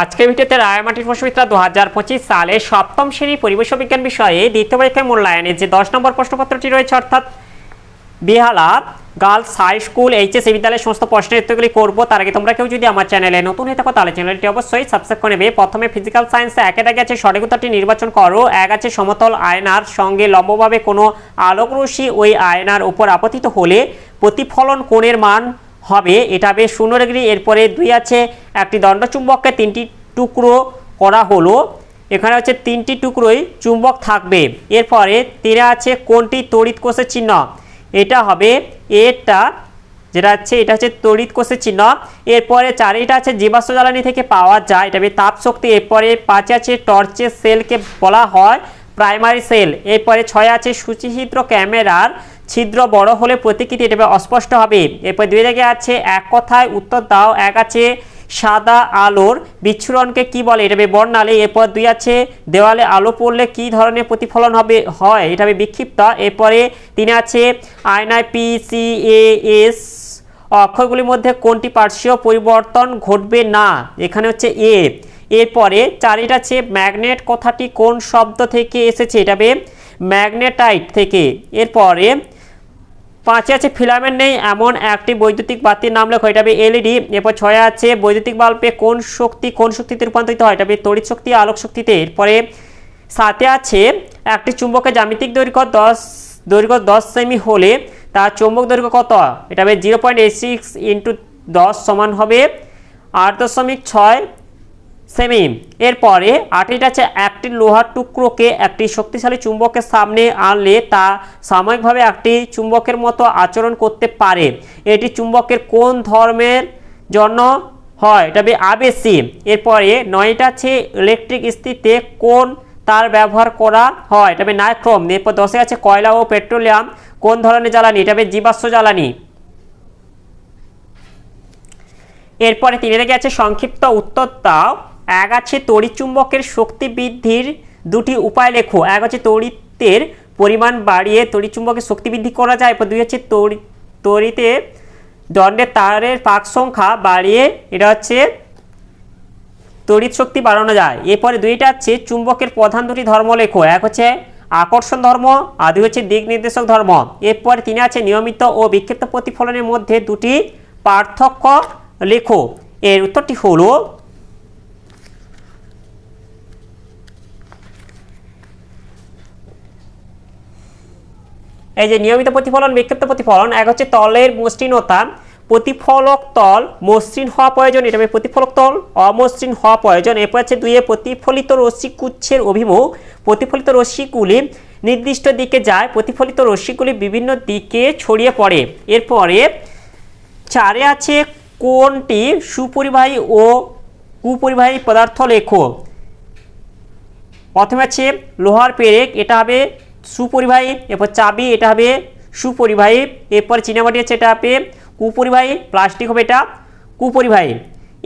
আজকের ভিডিওতে রায়মাটির প্রশ্নবিদ্যা দু হাজার পঁচিশ সালে সপ্তম শ্রেণি পরিবেশ বিজ্ঞান বিষয়ে দ্বিতীয় পরীক্ষায় মূল্যায়নের যে দশ নম্বর প্রশ্নপত্রটি রয়েছে, অর্থাৎ Behala girls high school HS বিদ্যালয়ের সমস্ত প্রশ্নের উত্তরগুলি করব। তার আগে তোমরা কেউ যদি আমার চ্যানেলে নতুন হয়ে থাকো, তাহলে চ্যানেলটি অবশ্যই সাবস্ক্রাইব করে নেবে। প্রথমে ফিজিক্যাল সায়েন্সে একে দাগে আছে সঠিক উত্তরটি নির্বাচন করো। এক আছে সমতল আয়নার সঙ্গে লম্বভাবে কোনো আলোকরশ্মি ওই আয়নার উপর আপতিত হলে প্রতিফলন কোণের মান হবে। এটা বেশ শূন্য ডিগ্রি। এরপরে দুই আছে, একটি দণ্ডচুম্বককে তিনটি টুকরো করা হলো। এখানে হচ্ছে তিনটি টুকরোই চুম্বক থাকবে। এরপরে তিনে আছে কোনটি? তড়িৎ কোষের চিহ্ন। এটা হবে এটা, যেটা হচ্ছে, এটা হচ্ছে তড়িৎ কোষের চিহ্ন। এরপরে চারিটা আছে জীবাশ্ম জ্বালানি থেকে পাওয়া যায়, এটা হবে তাপ শক্তি এরপরে পাঁচে আছে টর্চের সেলকে বলা হয় প্রাইমারি সেল। এরপরে ছয় আছে সূচিছিদ্র ক্যামেরার ছিদ্র বড় হলে প্রতিকৃতি এটা অস্পষ্ট হবে। এরপর দুই জায়গায় আছে, এক কথায় উত্তর দাও, এক আছে সাদা আলোর। বিচ্ছুরণকে কি বলে? এটা হবে বর্ণালী। এরপর দুই আছে, দেওয়ালে আলো পড়লে কি ধরনের প্রতিফলন হবে? হয়, এটা হবে বিক্ষিপ্ত। এরপরে তিনে আছে, আয়নায় পি সি এ এস অক্ষরগুলির মধ্যে কোনটি পার্শ্বীয় পরিবর্তন ঘটবে না? এখানে হচ্ছে এ এরপরে চারিটা আছে, ম্যাগনেট কথাটি কোন শব্দ থেকে এসেছে? এটা হবে ম্যাগনেটাইট থেকে। এরপরে পাঁচে আছে ফিলামেন্ট নেই, এমন একটি বৈদ্যুতিক বাতির নাম লেখো, এটা হবে এলইডি। এরপর ছয়ে আছে বৈদ্যুতিক বাল্বে কোন শক্তি, কোন শক্তিতে রূপান্তরিত হয়, এটা হবে তড়িৎ শক্তি, আলোক শক্তিতে। এরপরে সাথে আছে একটি চুম্বকের জ্যামিতিক দৈর্ঘ্য দশ দৈর্ঘ্য দশ সেমি হলে তার চুম্বক দৈর্ঘ্য কত? এটা হবে zero point eight six into দশ সমান হবে আট দশমিক ছয় সেমি এরপরে আটটিটা আছে একটি লোহার টুকরোকে একটি শক্তিশালী চুম্বকের সামনে আনলে তা সাময়িকভাবে একটি চুম্বকের মতো আচরণ করতে পারে। এটি চুম্বকের কোন ধর্মের জন্য হয়? এটা আবেসি এরপরে নয়টা আছে ইলেকট্রিক স্থিতিতে কোন তার ব্যবহার করা হয়? এটা নাইক্রোম এরপর দশে আছে কয়লা ও পেট্রোলিয়াম। কোন ধরনের জ্বালানি? এটা জীবাশ্ম জ্বালানি। এরপরে তিনে রেখে আছে সংক্ষিপ্ত উত্তর দাও। এক আছে তড়িৎচুম্বকের শক্তি বৃদ্ধির দুটি উপায় লেখো। এক হচ্ছে তড়িতের পরিমাণ বাড়িয়ে তড়িৎ তড়িৎচুম্বকের শক্তি বৃদ্ধি করা যায়। এরপর দুই হচ্ছে তড়ি তড়িতে দণ্ডের তারের পাক সংখ্যা বাড়িয়ে এটা হচ্ছে তড়িৎ শক্তি বাড়ানো যায়। এরপরে দুইটা হচ্ছে চুম্বকের প্রধান দুটি ধর্ম লেখো। এক হচ্ছে আকর্ষণ ধর্ম আর দুই হচ্ছে দিক নির্দেশক ধর্ম। এরপরে তিনি আছে নিয়মিত ও বিক্ষিপ্ত প্রতিফলনের মধ্যে দুটি পার্থক্য লেখো। এর উত্তরটি হলো এই যে নিয়মিত প্রতিফলন, বিক্ষিপ্ত প্রতিফলন, এক হচ্ছে তলের মসৃণতা প্রতিফলক তল মসৃণ হওয়া প্রয়োজন, এটা প্রতিফলক তল, অমসৃণ হওয়া প্রয়োজন। এরপর আছে দুইয়ে প্রতিফলিত রশ্মি কুচ্ছের অভিমুখ। প্রতিফলিত রশ্মিগুলি নির্দিষ্ট দিকে যায়, প্রতিফলিত রশ্মিগুলি বিভিন্ন দিকে ছড়িয়ে পড়ে। এরপরে চারে আছে কোনটি? সুপরিবাহী ও কুপরিবাহী পদার্থ লেখো। প্রথমে আছে লোহার পেরেক, এটা হবে সুপরিবাহী, এরপর চাবি, এটা হবে সুপরিবাহী, এরপর চিনামাটি আছে, এটা হবে কুপরিবাহী, প্লাস্টিক হবে এটা কুপরিবাহী।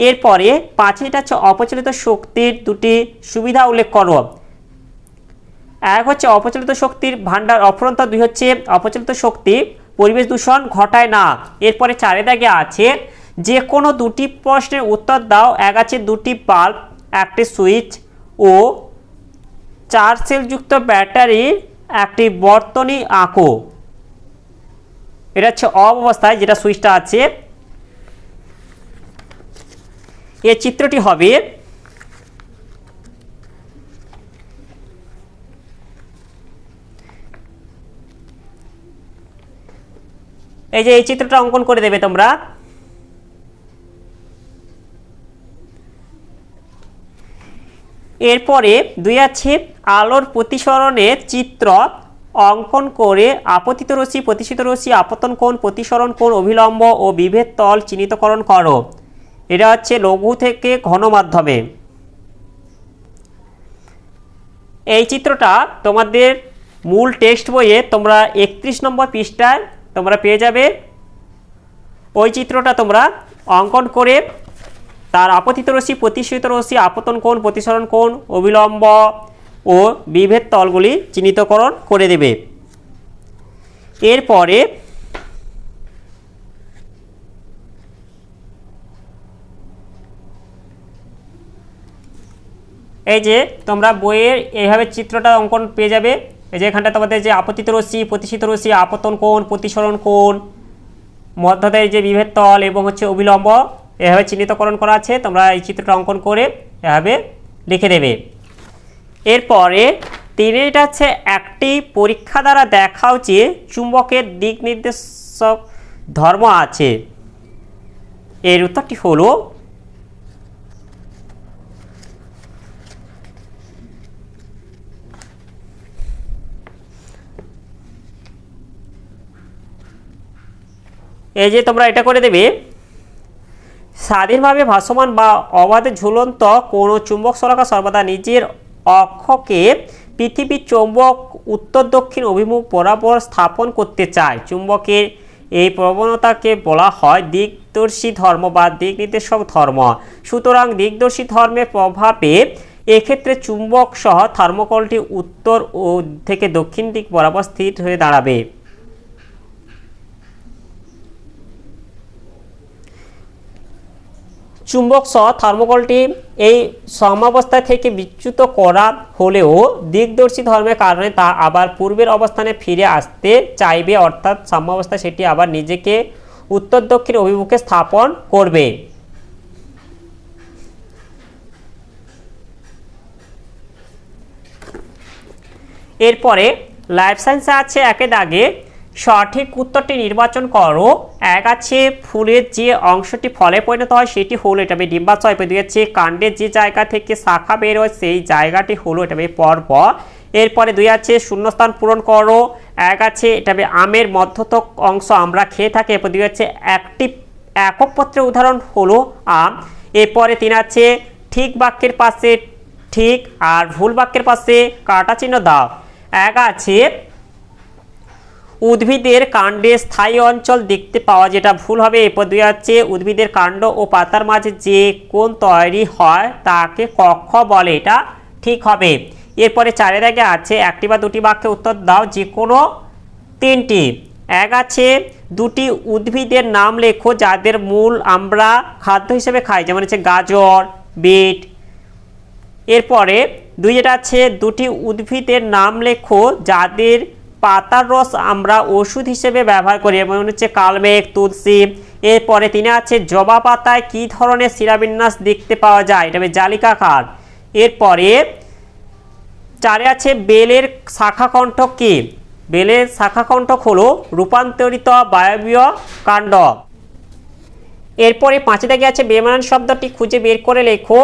এরপরে পাঁচে এটা হচ্ছে অপচলিত শক্তির দুটি সুবিধা উল্লেখ করো। এক হচ্ছে অপচলিত শক্তির ভাণ্ডার অফুরন্ত, দুই হচ্ছে অপচলিত শক্তি, পরিবেশ দূষণ ঘটায় না। এরপরে চারে দাগে আছে, যে কোনো দুটি প্রশ্নের উত্তর দাও, এক আছে দুটি বাল্ব, একটি সুইচ ও চার সেলযুক্ত ব্যাটারির একটি বর্তনী আঁকো। এটা হচ্ছে অবস্থায় যেটা সুইচটা আছে। এর চিত্রটি হবে এই যে এই চিত্রটা অঙ্কন করে দেবে তোমরা। এরপরে দুই আছে আলোর প্রতিসরণের চিত্র অঙ্কন করে আপতিত রশ্মি, প্রতিষ্ঠিত রশ্মি, আপতন কোণ, প্রতিসরণ কোণ, অভিলম্ব ও বিভেদ তল চিহ্নিতকরণ করো। এটা হচ্ছে লঘু থেকে ঘন মাধ্যমে। এই চিত্রটা তোমাদের মূল টেক্সট বইয়ে তোমরা একত্রিশ নম্বর পৃষ্ঠায় তোমরা পেয়ে যাবে। ওই চিত্রটা তোমরা অঙ্কন করে তার আপতিত রশ্মি, প্রতিষ্ঠিত রশ্মি, আপতন কোণ, প্রতিসরণ কোণ, অবিলম্ব ও বিভেদ তলগুলি চিহ্নিতকরণ করে দেবে। এরপরে এই যে তোমরা বইয়ের এইভাবে চিত্রটা অঙ্কন পেয়ে যাবে, এই যে এখানটা তোমাদের যে আপতিত রশ্মি, প্রতিষ্ঠিত রশ্মি, আপতন কোণ, প্রতিসরণ কোণ মধ্যদের যে বিভেদ তল এবং হচ্ছে অবিলম্ব এভাবে চিহ্নিতকরণ করা আছে, তোমরা এই চিত্রটা অঙ্কন করে এভাবে লিখে দেবে। এরপরে তিনটা হচ্ছে একটি পরীক্ষা দ্বারা দেখাও যে চুম্বকের দিক নির্দেশক ধর্ম আছে। এর উত্তরটি হলো, এই যে তোমরা এটা করে দেবে স্বাধীনভাবে ভাসমান বা অবাধে ঝুলন্ত কোনো চুম্বক সরকা সর্বদা নিজের অক্ষকে পৃথিবীর চৌম্বক উত্তর দক্ষিণ অভিমুখ বরাবর স্থাপন করতে চায়। চুম্বকের এই প্রবণতাকে বলা হয় দিকদর্শী ধর্ম বা দিক নির্দেশক ধর্ম। সুতরাং দিকদর্শী ধর্মের প্রভাবে এক্ষেত্রে চুম্বক সহ থার্মোকলটি উত্তর ও থেকে দক্ষিণ দিক বরাবর স্থির হয়ে দাঁড়াবে। চুম্বক সহ থার্মোকলটি এই সমাবস্থা থেকে বিচ্যুত করা হলেও দিকদর্শী ধর্মের কারণে তা আবার পূর্বের অবস্থানে ফিরে আসতে চাইবে, অর্থাৎ সাম্যাবস্থা সেটি আবার নিজেকে উত্তর দক্ষিণ অভিমুখে স্থাপন করবে। এরপরে লাইফ সায়েন্সে আছে একে দাগে সঠিক উত্তরটি নির্বাচন করো। এক আছে, ফুলের যে অংশটি ফলে পরিণত হয় সেটি হলো এটা ডিম্বাশয় দুই হচ্ছে কাণ্ডের যে জায়গা থেকে শাখা বের হয় সেই জায়গাটি হলো এটা আমি পর্ব। এরপরে দুই আছে, শূন্যস্থান পূরণ করো। এক আছে, এটা আমের মধ্যতক অংশ আমরা খেয়ে থাকি। এরপর দুই হচ্ছে একটি একক পত্রের উদাহরণ হলো আম। এরপরে তিন আছে, ঠিক বাক্যের পাশে ঠিক আর ভুল বাক্যের পাশে কাটা চিহ্ন দাও। এক আছে উদ্ভিদের কাণ্ডে স্থায়ী অঞ্চল দেখতে পাওয়া যেটা ভুল হবে এরপর দুই হচ্ছে উদ্ভিদের কাণ্ড ও পাতার মাঝে যে কোণ তৈরি হয় তাকে কক্ষ বলে, এটা ঠিক হবে। এরপরে চারে দাগে আছে, একটি বা দুটি বাক্যে উত্তর দাও, যে কোনো তিনটি। এক আছে, দুটি উদ্ভিদের নাম লেখো যাদের মূল আমরা খাদ্য হিসেবে খাই, যেমন হচ্ছে গাজর, বিট। এরপরে দুই যেটা আছে, দুটি উদ্ভিদের নাম লেখো যাদের পাতার রস আমরা ওষুধ হিসেবে ব্যবহার করি যেমন হচ্ছে কালমেঘ, তুলসী, এরপরে তিনি আছে জবা পাতায় কী ধরনের শিরাবিন্যাস দেখতে পাওয়া যায়? এটা জালিকা খার এরপরে চারে আছে বেলের শাখাকণ্ঠক কি? বেলের শাখাকণ্ঠক হলো রূপান্তরিত বায়বীয় কাণ্ড। এরপরে পাঁচে দাগে আছে বেমানান শব্দটি খুঁজে বের করে লেখো।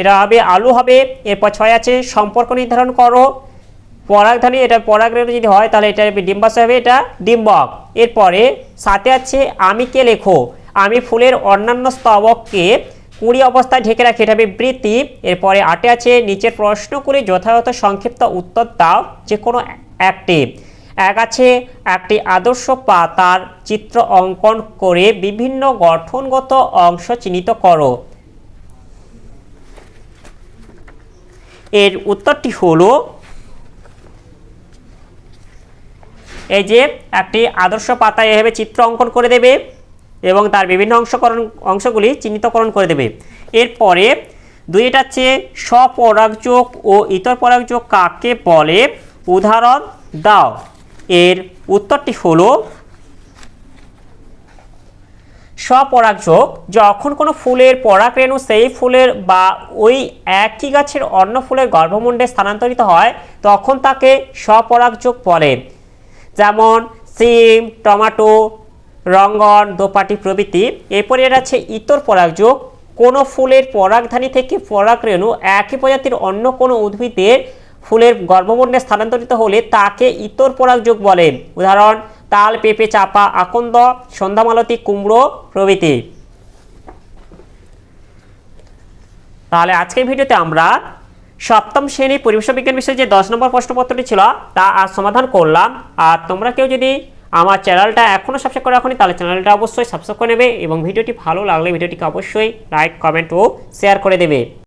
এটা হবে আলু হবে। এরপর ছয় আছে সম্পর্ক নির্ধারণ করো। পরাগধানী এটা পরাগরেণু যদি হয়, তাহলে এটা ডিম্বাশয় হবে এটা ডিম্বক। এরপরে সাথে আছে আমি কে লেখো? আমি ফুলের অন্যান্য স্তবককে কুড়ি অবস্থায় ঢেকে রাখি, এটা হবে বৃত্তি। এরপরে আটে আছে, নিচের প্রশ্ন করে যথাযথ সংক্ষিপ্ত উত্তর দাও যে কোনো একটি। এক আছে, একটি আদর্শ পাতার চিত্র অঙ্কন করে বিভিন্ন গঠনগত অংশ চিহ্নিত করো। এর উত্তরটি হলো এই যে একটি আদর্শ পাতায় এভাবে চিত্র অঙ্কন করে দেবে এবং তার বিভিন্ন অংশকরণ, অংশগুলি চিহ্নিতকরণ করে দেবে। এরপরে দুইটা হচ্ছে স্বপরাগযোগ ও ইতর পরাগযোগ কাকে বলে? উদাহরণ দাও। এর উত্তরটি হলো, স্বপরাগযোগ যখন কোনো ফুলের পরাগরেণু সেই ফুলের বা ওই একই গাছের অন্য ফুলের গর্ভমুণ্ডে স্থানান্তরিত হয়, তখন তাকে স্বপরাগযোগ বলে। যেমন সিম, টমাটো, রঙ্গন, দোপাটি প্রভৃতি। এরপরে আছে ইতর পরাগযোগ কোনো ফুলের পরাগধানী থেকে পরাগরেণু একই প্রজাতির অন্য কোনো উদ্ভিদের ফুলের গর্ভমণ্ডে স্থানান্তরিত হলে তাকে ইতর পরাগযোগ বলে উদাহরণ, তাল, পেঁপে, চাপা, আকন্দ, সন্ধ্যামালতি, কুমড়ো প্রভৃতি। তাহলে আজকের ভিডিওতে আমরা সপ্তম শ্রেণি পরিবেশ বিজ্ঞান বিষয়ে যে দশ নম্বর প্রশ্নপত্রটি ছিল, তা আজ সমাধান করলাম। আর তোমরা কেউ যদি আমার চ্যানেলটা এখনও সাবস্ক্রাইব করে রাখনি তাহলে চ্যানেলটা অবশ্যই সাবস্ক্রাইব করে নেবে এবং ভিডিওটি ভালো লাগলে ভিডিওটিকে অবশ্যই লাইক কমেন্ট ও শেয়ার করে দেবে।